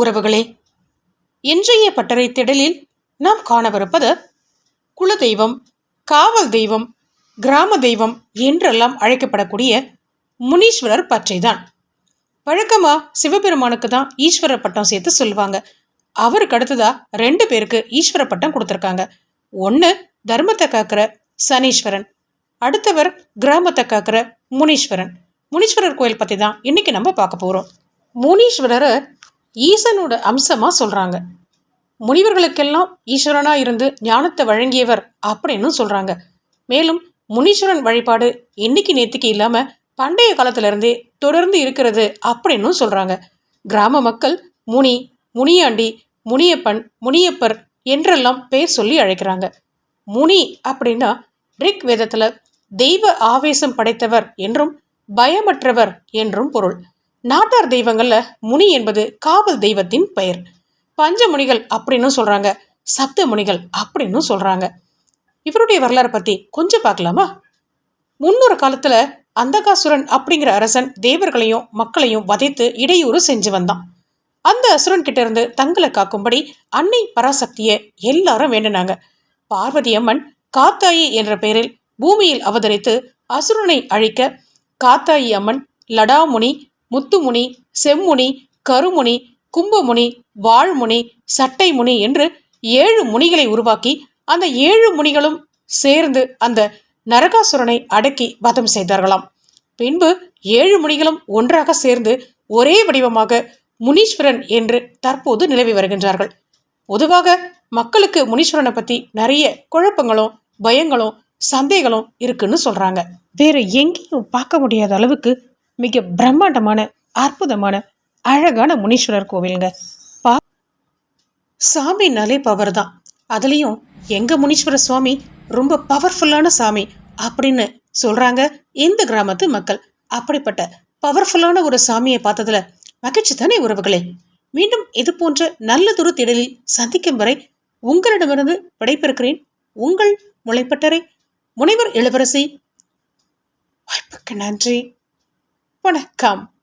உறவுகளே இன்றைய பட்டறை திடலில் நாம் காணவிருப்பது குலதெய்வம் காவல் தெய்வம் கிராம தெய்வம் என்றெல்லாம் அழைக்கப்படக்கூடிய முனீஸ்வரர் பற்றிதான். வழக்கமா சிவபெருமானுக்கு தான் ஈஸ்வர பட்டம் சேர்த்து சொல்லுவாங்க. அவருக்கு அடுத்ததா ரெண்டு பேருக்கு ஈஸ்வர பட்டம் கொடுத்துருக்காங்க. ஒன்று தர்மத்தை காக்கிற சனீஸ்வரன் அடுத்தவர் கிராமத்தை காக்கிற முனீஸ்வரன். முனீஸ்வரர் கோயில் பற்றி தான் இன்னைக்கு நம்ம பார்க்க போகிறோம் முனீஸ்வரரை ஈசனோட அம்சமாக சொல்கிறாங்க முனிவர்களுக்கெல்லாம் ஈஸ்வரனாக இருந்து ஞானத்தை வழங்கியவர் அப்படின்னு சொல்கிறாங்க மேலும் முனீஸ்வரன் வழிபாடு இன்னைக்கு நேற்றுக்கு இல்லாமல் பண்டைய காலத்திலிருந்தே தொடர்ந்து இருக்கிறது அப்படின்னும் சொல்கிறாங்க கிராம மக்கள் முனி முனியாண்டி முனியப்பன் முனியப்பர் என்றெல்லாம் பேர் சொல்லி அழைக்கிறாங்க. முனி அப்படின்னா ரிக் வேதத்தில் தெய்வ ஆவேசம் படைத்தவர் என்றும் பயமற்றவர் என்றும் பொருள். நாட்டார் தெய்வங்கள்ல முனி என்பது காவல் தெய்வத்தின் பெயர். பஞ்சமுனிகள் அப்படின்னு சொல்றாங்க. சப்த முனிகள் அப்படின்னு சொல்றாங்க. இவருடைய வரலாறு பத்தி கொஞ்சம் பார்க்கலாமா? முன்னொரு காலத்துல அந்தகாசுரன் அப்படிங்கிற அரசன் தேவர்களையும் மக்களையும் வதைத்து இடையூறு செஞ்சு வந்தான். அந்த அசுரன் கிட்ட இருந்து தங்களை காக்கும்படி அன்னை பராசக்திய எல்லாரும் வேண்டினாங்க. பார்வதி அம்மன் காத்தாயி என்ற பெயரில் பூமியில் அவதரித்து அசுரனை அழிக்க காத்தாயி அம்மன் லடாமுனி முத்துமுனி செம்முனி கருமுனி கும்பமுனி வாழ்முனி சட்டைமுனி என்று ஏழு முனிகளை உருவாக்கி அந்த ஏழு முனிகளும் சேர்ந்து அந்த நரகாசுரனை அடக்கி வதம் செய்தார்களாம். பின்பு ஏழு முனிகளும் ஒன்றாக சேர்ந்து ஒரே வடிவமாக முனீஸ்வரன் என்று தற்போது நிலவி வருகின்றார்கள். பொதுவாக மக்களுக்கு முனீஸ்வரனை பத்தி நிறைய குழப்பங்களும் பயங்களும் சந்தேகங்களும் இருக்குன்னு சொல்றாங்க. வேற எங்கேயும் பார்க்க முடியாத அளவுக்கு மிக பிரம்மாண்டமான அற்புதமான அழகான முனீஸ்வரர் கோவிலுங்க. பா சாமினாலே பவர் தான். அதுலேயும் எங்கள் முனீஸ்வர சுவாமி ரொம்ப பவர்ஃபுல்லான சாமி அப்படின்னு சொல்கிறாங்க இந்த கிராமத்து மக்கள். அப்படிப்பட்ட பவர்ஃபுல்லான ஒரு சாமியை பார்த்ததில் மகிழ்ச்சி தானே உறவுகளே. மீண்டும் இது போன்ற நல்லதொரு திடலில் சந்திக்கும் வரை உங்களிடமிருந்து விடைபெறுகிறேன். உங்கள் முளைப்பட்டறை முனைவர் இளவரசி. வாய்ப்புக்கு நன்றி. வணக்கம்.